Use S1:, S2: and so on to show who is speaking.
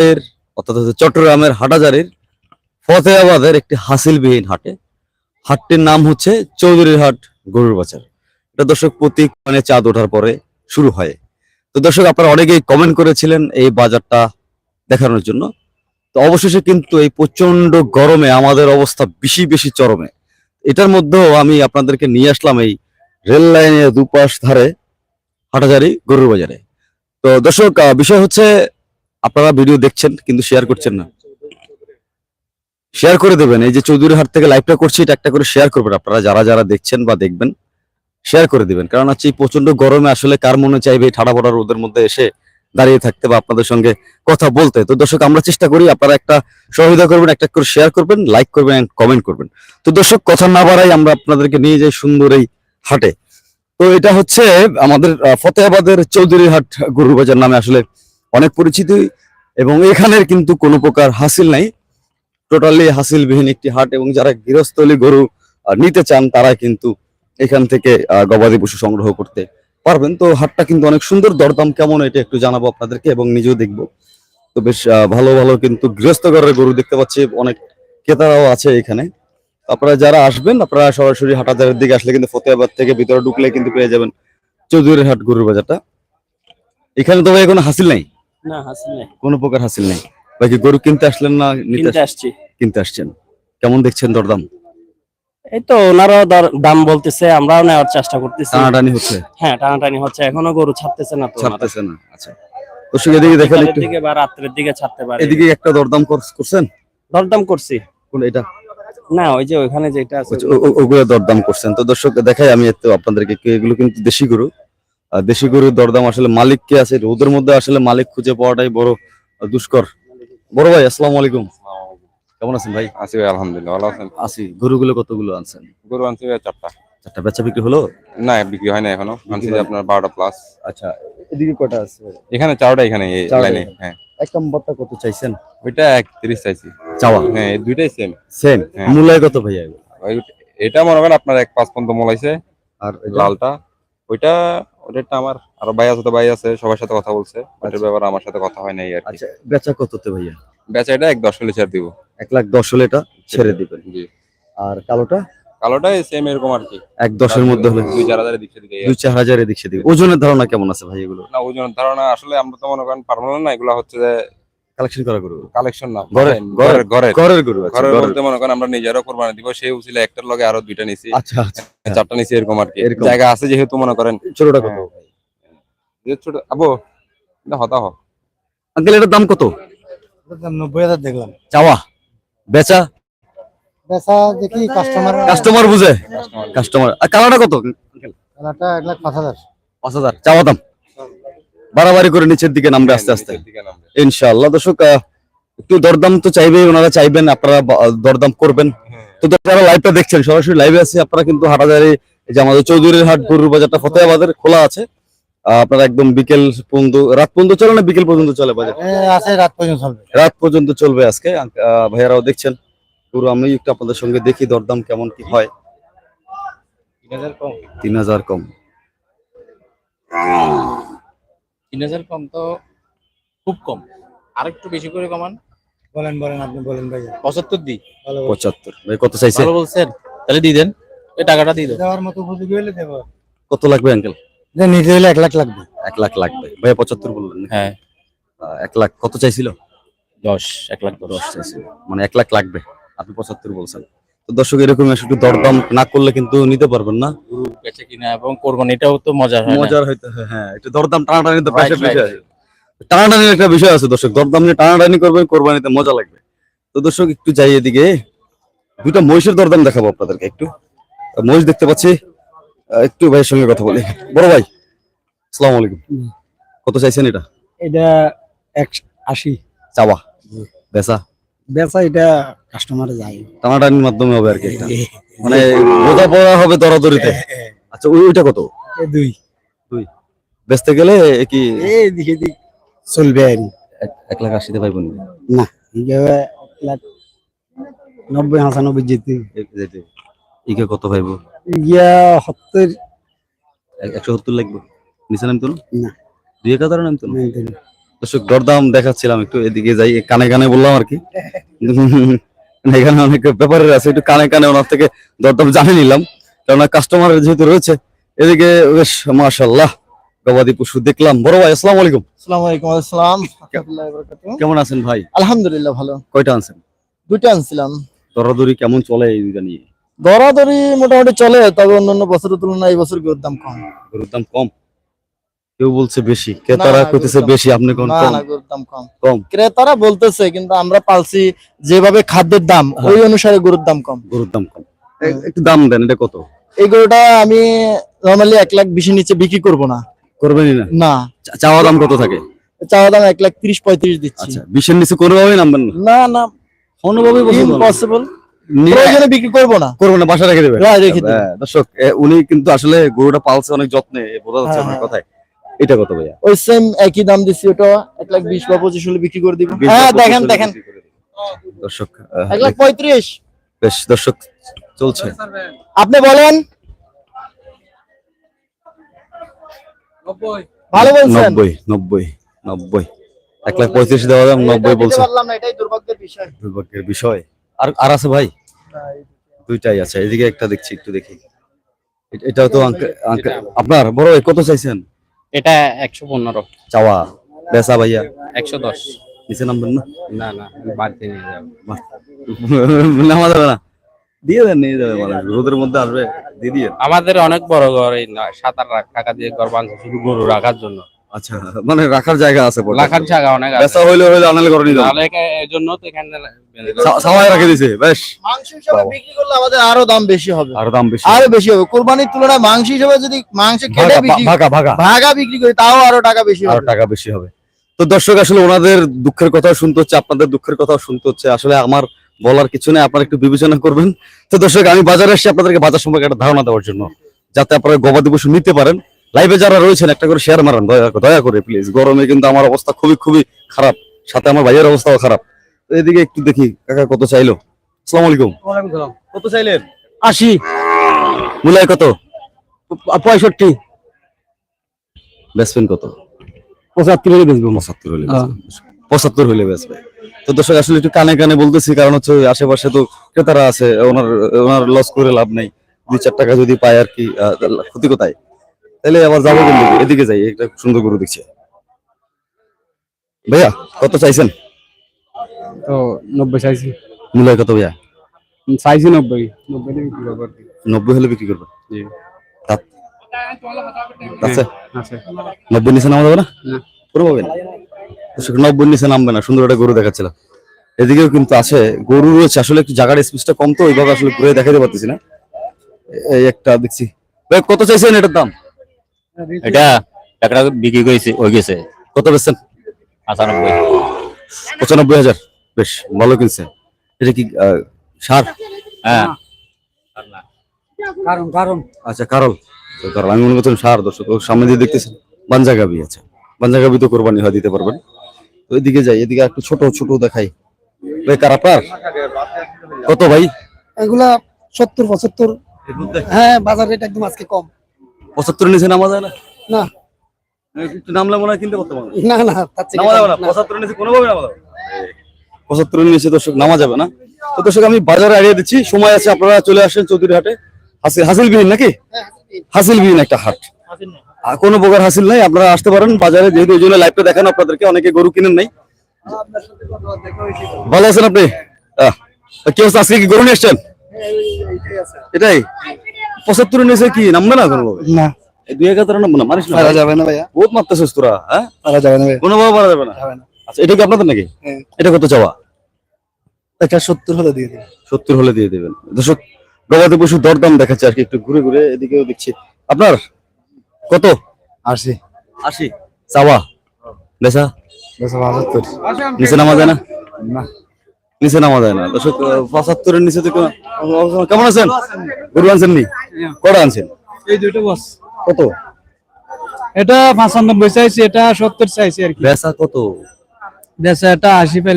S1: এর অর্থাৎ চট্টগ্রামের হাটাজারির ফতেহাবাদের একটি হাসিলবিহীন হাটে। হাটটির নাম হচ্ছে চৌধুরীর হাট গরুর বাজার। এটা দর্শক প্রতি মানে চাঁদ ওঠার পরে শুরু হয়। তো দর্শক, আপনারা অনেকেই কমেন্ট করেছিলেন এই বাজারটা দেখানোর জন্য। তো অবশেষে কিন্তু এই প্রচণ্ড গরমে আমাদের অবস্থা বেশি বেশি চরমে। এটার মধ্যেও আমি আপনাদেরকে নিয়ে আসলাম এই রেল লাইনের দুপাশ ধারে হাটাজারি গরুর বাজারে। তো দর্শক বিষয় হচ্ছে আপনারা ভিডিও দেখছেন, কিন্তু শেয়ার করছেন না। শেয়ার করে দেবেন, এই যে চৌধুরী হাট থেকে লাইভটা করছি, এটা একটা করে শেয়ার করবেন আপনারা, যারা যারা দেখছেন বা দেখবেন শেয়ার করে দিবেন। কারণ হচ্ছে এই প্রচণ্ড গরমে আসলে কার মনে চাইবে এই ঠাডা পড়া রোদের মধ্যে এসে দাঁড়িয়ে থাকতে বা আপনাদের সঙ্গে কথা বলতে? তো দর্শক, আমরা চেষ্টা করি, আপনারা একটা সহযোগিতা করবেন, একটা করে শেয়ার করবেন লাইক করবেন এন্ড কমেন্ট করবেন। তো দর্শক, কথা না বাড়াই আমরা আপনাদেরকে নিয়ে যাই সুন্দর এই হাটে। তো এটা হচ্ছে আমাদের ফতেহাবাদের চৌধুরী হাট, গরুর বাজার নামে আসলে অনেক পরিচিতি এবং এখানের কিন্তু কোনো প্রকার হাসিল নাই। টোটালি হাসিলবিহীন একটি হাট এবং যারা গৃহস্থলী গরু নিতে চান, তারা কিন্তু এখান থেকে গবাদি পশু সংগ্রহ করতে পারবেন। তো হাটটা কিন্তু অনেক সুন্দর, দরদাম কেমন এটা একটু জানাব আপনাদেরকে এবং নিজেও দেখব। তো বেশ ভালো ভালো কিন্তু গৃহস্থ ঘরের গরু দেখতে পাচ্ছি, অনেক ক্রেতারাও আছে এখানে। আপনারা যারা আসবেন, আপনারা সরাসরি হাটাদারের দিকে আসলে কিন্তু ফতেহাবাদ থেকে ভিতরে ঢুকলে কিন্তু পেয়ে যাবেন চৌধুরীর হাট গরুর বাজারটা। এখানে তো কোনো হাসিল নাই?
S2: না হাসিল নেই।
S1: কোনো প্রকার হাসিল নেই। বাকি গরু কিনতে আসলেন না নিতে
S2: কিনতে আসছি।
S1: কিনতে আসছেন। কেমন দেখছেন দরদাম?
S2: এই তো ওনারাও দাম বলতেছে আমরাও নেওয়ার চেষ্টা করতেছি।
S1: টানাটানি হচ্ছে?
S2: হ্যাঁ টানাটানি হচ্ছে। এখনও গরু ছাড়তেছে না তো
S1: ছাড়তেছে না আচ্ছা। দর্শক এদিকে দেখেন একটু।
S2: দিকে বা রাত্রের দিকে ছাড়তে পারে।
S1: এদিকে একটা দরদাম কর- করছেন?
S2: দরদাম করছি।
S1: কোন এটা?
S2: না ওই যে ওইখানে যেটা আছে।
S1: ওগুলো দরদাম করছেন। তো দর্শক দেখাই আমি আপনাদেরকে এগুলো কিন্তু দেশি গরু। দেশি গরুর দরদাম আসলে মালিক কে আছে? ওদের মধ্যে আসলে মালিক খুঁজে পাওয়াটাই বড় দুষ্কর। বড় ভাই আসসালামু আলাইকুম। কেমন আছেন ভাই?
S3: আছি ভাই আলহামদুলিল্লাহ ভালো আছেন?
S1: আছি। গরুগুলো কতগুলো আনছেন?
S3: গরু আনছি ভাই চারটা।
S1: চারটা বেচা বিক্রি হলো?
S3: না বিক্রি হয় না এখনও। আনছি আপনার বারোটা প্লাস
S1: আচ্ছা এদিকে কয়টা আছে?
S3: এখানে চারটা এখানে এই লাইনে হ্যাঁ।
S1: এক নম্বরটা কত চাইছেন?
S3: ওইটা একত্রিশ চাইছি।
S1: চাওয়া?
S3: হ্যাঁ এই দুইটাই সেম
S1: সেম
S3: হ্যাঁ।
S1: মূল্যায় কত ভাই?
S3: এটা মনে করেন আপনার এক পাঁচ পর্যন্ত মোলাইছে
S1: আর
S3: লালটা। ওইটা ওইটা আমার আর ভাই আছে তো ভাই আছে সবার সাথে কথা বলছে। ওইটার
S1: ব্যাপার
S3: ব্যাপারে আমার সাথে কথা হয় নাই আর কি।
S1: আচ্ছা বেচা কততে ভাইয়া?
S3: বেচা এটা এক দশ হলে ছেড়ে দিব।
S1: এক লাখ দশ হলে এটা ছেড়ে দিবেন।
S3: জি।
S1: আর কালোটা?
S3: কালোটাই সেম এরকম আর কি।
S1: এক দশের মধ্যে হলে
S3: দুই চার হাজারের দিক সেদিকে।
S1: দুই চার হাজারের এদিক সেদিক। ওজনের ধারণা কেমন আছে ভাই এগুলো?
S3: না ওজনের ধারণা আসলে আমরা তো মনে করেন পারমানেন্ট না এগুলো হচ্ছে যে
S1: কালেকশন করা গরু?
S3: কালেকশন না
S1: ঘরে-
S3: ঘরের ঘরের
S1: ঘরের গরু আছে
S3: ঘরের। বলতে মনে করেন আমরা কোরবানি দিব সেই উচিলে একটার লগে আরও দুইটা নিছি।
S1: আচ্ছা আচ্ছা।
S3: চারটা নিছি এরকম আর কি। জায়গা আছে যেহেতু মনে করেন।
S1: ছোটটা কত?
S3: যে ছোট আবো এটা হতা হ।
S1: আঙ্কেল এটার দাম কত?
S4: নব্বই হাজার দেখলাম।
S1: চাওয়া? বেচা?
S4: বেচা দেখি কাস্টমার
S1: কাস্টমার বুঝে? কাস্টমার আর কালারটা কত?
S4: কালারটা এক লাখ পাঁচ হাজার।
S1: পাঁচ হাজার। চাওয়া দাম? বাড়াবাড়ি করে নিচের দিকে নামবে আস্তে আস্তে। ইনশাআল্লাহ দর্শক একটু দরদাম তো চাইবে ওনারা চাইবেন আপনারা দরদাম করবেন। তো যারা লাইভটা দেখছেন সরাসরি লাইভে আছে আপনারা কিন্তু হাটাজারি এই যে আমাদের চৌধুরীর হাট গরুর বাজারটা ফতেহাবাদের খোলা আছে। আহ, আপনারা একদম বিকেল পর্যন্ত রাত পর্যন্ত চলে না বিকেল পর্যন্ত চলে বাজার?
S4: আছে রাত পর্যন্ত চলবে।
S1: রাত পর্যন্ত চলবে আজকে। ভাইয়ারাও দেখছেন। পুরো আমি একটু আপনাদের সঙ্গে দেখি দরদাম কেমন কি হয়। তিন হাজার কম।
S5: তিন হাজার কম। তো খুব কম। আর একটু বেশি করে কমান।
S4: বলেন বলেন আপনি বলেন ভাই
S5: পঁচাত্তর দিই।
S4: ভালো
S1: পঁচাত্তর। ভাই কত চাইছে
S5: ভালো বলছেন। তাহলে দিয়ে দেন। এই টাকাটা দিয়ে দেন।
S4: দেওয়ার মতো উপযোগী হলে দেবো।
S1: কত লাগবে আঙ্কেল
S4: যে নিতে হলে এক লাখ লাগবে।
S1: এক লাখ লাগবে। ভাইয়া পঁচাত্তর বললেন
S5: হ্যাঁ।
S1: এক লাখ কত চাইছিল?
S5: দশ এক লাখ দশ
S1: চাইছিল। মানে এক লাখ লাগবে। আপনি পঁচাত্তর বলছেন। দর্শক এরকম একটু দরদাম না করলে কিন্তু নিতে পারবেন না।
S5: বেচে কিনা এবং কোরবানি এটাও তো মজার হয় না?
S1: মজার হইতে হ্যাঁ একটু দরদাম টানাটানি তো
S5: right,
S1: বিষয় আছে। একটা বিষয় আছে দর্শক দরদাম নিয়ে টানাটানি করবেন কোরবানিতে মজা লাগবে। তো দর্শক একটু যাই এদিকে। দুটা মহিষের দরদাম দেখাবো আপনাদেরকে একটু। মহিষ দেখতে পাচ্ছি। একটু ভাইয়ের সঙ্গে কথা বলি। বড় ভাই আসসালামু আলাইকুম। কত চাইছেন এটা?
S4: এটা এক আশি।
S1: চাওয়া। বেচা।
S4: বেচা এটা কাস্টমারে যায়।
S1: টানাটানির মাধ্যমে হবে আর কি একটা মানে বোঝা পড়া হবে দরাদরিতে আচ্ছা ওই ওইটা কত?
S4: এ দুই।
S1: বেচতে গেলে কি
S4: এই দিকে দিক চলবে আর
S1: এক- লাখ আশিতে পাইবেন
S4: না এইভাবে এক লাখ নব্বই হাসানব্বই যেতে
S1: ইকে কত পাইবো?
S4: গিয়া সত্তর।
S1: একশো সত্তর লাগবে। নিচে নামতো না?
S4: না।
S1: দুই এক হাজার নামতো না। দর্শক দরদাম দেখাচ্ছিলাম একটু এদিকে যাই কানে কানে বললাম আর কি। এখানে অনেক ব্যাপারের আছে একটু কানে কানে ওনার থেকে দরদাম জানে নিলাম। কারণ কাস্টমার যেহেতু রয়েছে এদিকে বেশ মাশাল্লাহ গবাদি পশু দেখলাম। বড় ভাই আসসালামু আলাইকুম।
S6: আসসালামু আলাইকুম আসসালাম।
S1: কেমন আছেন ভাই?
S6: আলহামদুলিল্লাহ ভালো।
S1: কয়টা আনছেন?
S6: দুইটা আনছিলাম।
S1: দরাদরি কেমন চলে এই দুইটা নিয়ে?
S6: দরাদরি মোটামুটি চলে তবে অন্যান্য বছরের তুলনায় এই বছর গরুর দাম কম।
S1: গরুর দাম কম? কেউ বলছে বেশি ক্রেতারা কইতেছে বেশি আপনি কোন কম?
S6: না গরুর দাম কম।
S1: কম?
S6: ক্রেতারা বলতেছে কিন্তু আমরা পালছি যেভাবে খাদ্যের দাম
S1: হ্যাঁ।
S6: ওই অনুসারে গরুর দাম কম।
S1: গরুর দাম কম। একটু দাম দেন এটা কত?
S6: এই গরুটা আমি নর্মালি এক লাখ বিশের নিচে বিক্রি করব না।
S1: করবেনই না?
S6: না।
S1: চাওয়া দাম কত থাকে?
S6: চাওয়া দাম এক লাখ তিরিশ পঁয়ত্রিশ দিচ্ছি।
S1: আচ্ছা বিশের নিচে কোনোভাবেই নামবেন না?
S6: না না।
S1: কোনোভাবেই নিয়ে-
S6: প্রয়োজনে বিক্রি করব না।
S1: করবেন না বাসা রেখে দেবেন?
S6: হ্যাঁ।
S1: হ্যাঁ, দর্শক উনি কিন্তু আসলে গরুটা পালছে অনেক যত্নে বোঝা যাচ্ছে
S6: হ্যাঁ,
S1: আপনার
S6: হ্যাঁ।
S1: কথায়। এটা কত ভাইয়া?
S6: ওই সেম একই দাম দিচ্ছি ওটা এক লাখ বিশ বা পঁচিশ হলে বিক্রি করে দিব। হ্যাঁ দেখেন দেখেন।
S1: দর্শক
S6: এক লাখ পঁয়ত্রিশ।
S1: বেশ দর্শক চলছে।
S6: আপনি বলেন। ভালো বলছেন?
S1: নব্বই নব্বই নব্বই। এক লাখ পঁয়ত্রিশ দেওয়া দাম নব্বই
S6: এটা দিতে না এটাই দুর্ভাগ্যের বিষয়।
S1: দুর্ভাগ্যের বিষয়। আর আর আছে ভাই? দুইটাই আছে এদিকে একটা দেখছি একটু দেখি। এটাও তো আঙ্কে- আঙ্কে- আপনার বড় ভাই কত চাইছেন?
S2: এটা একশো পনেরো।
S1: চাওয়া। বেসা ভাইয়া?
S2: একশো দশ।
S1: নিচে নামবেন না?
S2: না না বাড়তে নিয়ে যাব।
S1: নামা যাবে না? দিয়ে দেন নিয়ে যাবে মানুষ। রোদের মধ্যে আসবে দিয়ে দিয়ে।
S2: আমাদের অনেক বড় ঘর এই সাঁতার সাত আট লাখ টাকা দিয়ে ঘর বানছে শুধু গরু রাখার জন্য।
S1: আচ্ছা মানে রাখার জায়গা আছে
S2: রাখার জায়গা অনেক আছে।
S1: বেচা হইলে হইলে আনালে করে নিয়ে যাবে।
S2: তাহলে এখা- তো এখানে বেঁধে দেওয়া।
S1: সা- দিছে বেশ।
S6: মাংস হিসাবে বিক্রি করলে আমাদের আরও দাম বেশি হবে।
S1: আর দাম বেশি
S6: আরও বেশি হবে। কোরবানির তুলনায় মাংস হিসাবে যদি মাংস কেটে বিক্রি
S1: ভাগা ভাগা।
S6: ভাগা বিক্রি করি তাও আরও টাকা বেশি
S1: আর
S6: হবে।
S1: টাকা বেশি হবে। তো দর্শক আসলে ওনাদের দুঃখের কথাও শুনতে হচ্ছে আপনাদের দুঃখের কথাও শুনতে হচ্ছে। আসলে আমার বলার কিছু নেই আপনারা একটু বিবেচনা করবেন। তো দর্শক আমি বাজারে এসেছি আপনাদেরকে বাজার সম্পর্কে একটা ধারণা দেওয়ার জন্য যাতে আপনারা গবাদি পশু নিতে পারেন। লাইভে যারা রয়েছেন একটা করে শেয়ার মারান দয়া দয়া করে প্লিজ গরমে কিন্তু আমার অবস্থা খুবই খুবই খারাপ। সাথে আমার ভাইয়ের অবস্থাও খারাপ। তো এদিকে একটু দেখি কাকা কত চাইলো? আসসালামু আলাইকুম। কত চাইলেন?
S4: আশি।
S1: মূলায় কত?
S4: পঁয়ষট্টি।
S1: বেসবেন কত?
S4: পঁচাত্তর হলে বেচবো।
S1: পঁচাত্তর হলে বেচবে। পঁচাত্তর হলে বেচবে। তো দর্শক আসলে একটু কানে কানে বলতেছি কারণ হচ্ছে ওই আশেপাশে তো ক্রেতারা আছে ওনার ওনার লস করে লাভ নেই। দুই চার টাকা যদি পায় আর কি ক্ষতি কোথায়? তাহলে আবার যাব কোন দিকে? এদিকে যাই একটা সুন্দর গরু দেখছি। ভাইয়া কত চাইছেন?
S4: তো নব্বই চাইছি।
S1: মূল্য কত ভাইয়া?
S4: চাইছি নব্বই। নব্বই দিয়ে বিক্রি করব আর
S1: নব্বই হলে বিক্রি করবে
S4: জি।
S1: আছে?
S4: আছে।
S1: নব্বই নিচে নামা যাবে না? নব্বই নিচে নামবে না সুন্দর একটা গরু দেখাচ্ছিলাম। এদিকেও কিন্তু আছে গরু রয়েছে। আসলে একটু জায়গার স্পেসটা কম তো ওইভাবে আসলে ঘুরে দেখাতে পারতেছি না। এই একটা দেখছি। কত চাইছেন এটার দাম?
S7: এটা একটা বিক্রি করেছে হয়ে গেছে।
S1: কত বেচছেন?
S7: আটানব্বই।
S1: পঁচানব্বই হাজার। বেশ ভালো কিনছে। এটা কি সার?
S7: হ্যাঁ।
S4: কারণ কারণ।
S1: আচ্ছা কারল তো আমি মনে করছিলাম সার দর্শক সামনে দিয়ে দেখতেছেন বাঞ্জাগাবি আছে। বাঞ্জাগাবি তো কোরবানি হয় দিতে পারবেন। তো এদিকে যাই এদিকে একটু ছোট ছোট দেখাই। ভাই কার কত ভাই?
S4: এগুলা সত্তর পঁচাত্তর। হ্যাঁ বাজার রেট একদম আজকে কম।
S1: পঁচাত্তর নিচে নামা যায় না?
S4: না।
S1: একটু নামলে মনে হয় কিনতে পারতে পারব
S4: না না
S1: নামা যাবে না পঁচাত্তর নিচে কোনোভাবে নামা যাবে পঁচাত্তর নিচে দর্শক নামা যাবে না। তো দর্শক আমি বাজারে আড়িয়ে দিচ্ছি সময় আছে আপনারা চলে আসেন চৌধুরী হাটে। হাসিল হাসিলবিহীন নাকি? হাসিলবিহীন। একটা হাট। কোনো প্রকার হাসিল নাই আপনারা আসতে পারেন বাজারে যেহেতু এই জন্য লাইভটা দেখান আপনাদেরকে অনেকে গরু কিনেন নাই। ভালো আছেন আপনি? কি অবস্থা? আজকে কি গরু নিয়ে এসছেন এটাই? পঁচাত্তরের নিচে কি নামবে না কোনোভাবে
S4: না।
S1: দুই একাত্তর নামবে না মারিস না
S4: পারা যাবে না ভাইয়া।
S1: বহুত মারতেছিস তোরা হ্যাঁ?
S4: পারা যাবে না ভাইয়া।
S1: কোনোভাবে মারা যাবে না। আচ্ছা এটা কি আপনাদের নাকি?
S4: হ্যাঁ।
S1: এটা কত চাওয়া?
S4: এটা সত্তর হলে দিয়ে
S1: সত্তর হলে দিয়ে দেবেন। দর্শক গবাদি পশু দরদাম দেখাচ্ছে আর কি একটু ঘুরে ঘুরে এদিকেও দেখছি। আপনার কত?
S4: আশি।
S1: আশি। চাওয়া?
S4: পঁচাত্তর।
S1: নিচে নামা যায় না?
S4: না।
S1: নিচে নামা যায় না। দর্শক পঁচাত্তরের নিচে তো কেমন আছেন? গরু আনছেন নি কটা আনছেন?
S4: এই দুটো বস।
S1: কত?
S4: এটা পঁচানব্বই চাইছি এটা সত্তর চাইছি আর কি।
S1: বেচা কত?
S4: বেচা এটা আশি পেলে